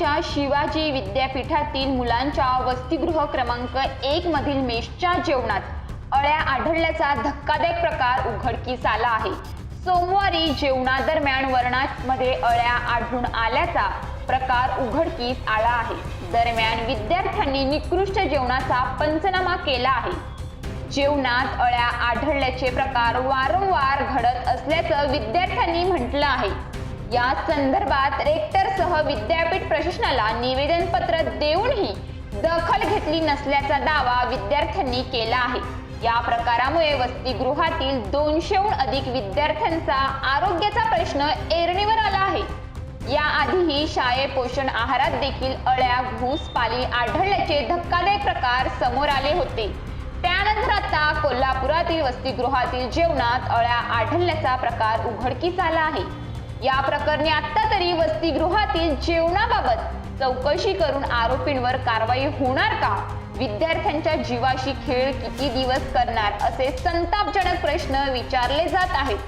नागपूरच्या शिवाजी विद्यापीठातील मुलांच्या वसतिगृह क्रमांक एक मधील मेषच्या जेवणात अळ्या आढळल्याचा धक्कादायक प्रकार उघडकीस आला आहे. सोमवारी जेवणादरम्यान वर्णामध्ये अळ्या आढळून आल्याचा प्रकार उघडकीस आला आहे. दरम्यान विद्यार्थ्यांनी निकृष्ट जेवणाचा पंचनामा केला आहे. जेवणात अळ्या आढळल्याचे प्रकार वारंवार घडत असल्याचं विद्यार्थ्यांनी म्हटलं आहे. या संदर्भात रेक्टरसह विद्यापीठ प्रशासनाला निवेदन पत्र देऊनही दखल घेतली नसल्याचा दावा विद्यार्थ्यांनी केला आहे. या प्रकारामुळे वसतिगृहातील दोनशेहून अधिक विद्यार्थ्यांचा आरोग्याचा प्रश्न ऐरणीवर आला आहे. याआधीही शाळे पोषण आहारात देखील अळ्या घूस पाली आढळल्याचे धक्कादायक प्रकार समोर आले होते. त्यानंतर आता कोल्हापुरातील वसतिगृहातील जेवणात अळ्या आढळल्याचा प्रकार उघडकीस आला आहे. या प्रकरणी आता तरी वसतिगृहातील जेवणाबाबत चौकशी करून आरोपींवर कारवाई होणार का? विद्यार्थ्यांच्या जीवाशी खेळ किती दिवस करणार? असे संतापजनक प्रश्न विचारले जात आहेत.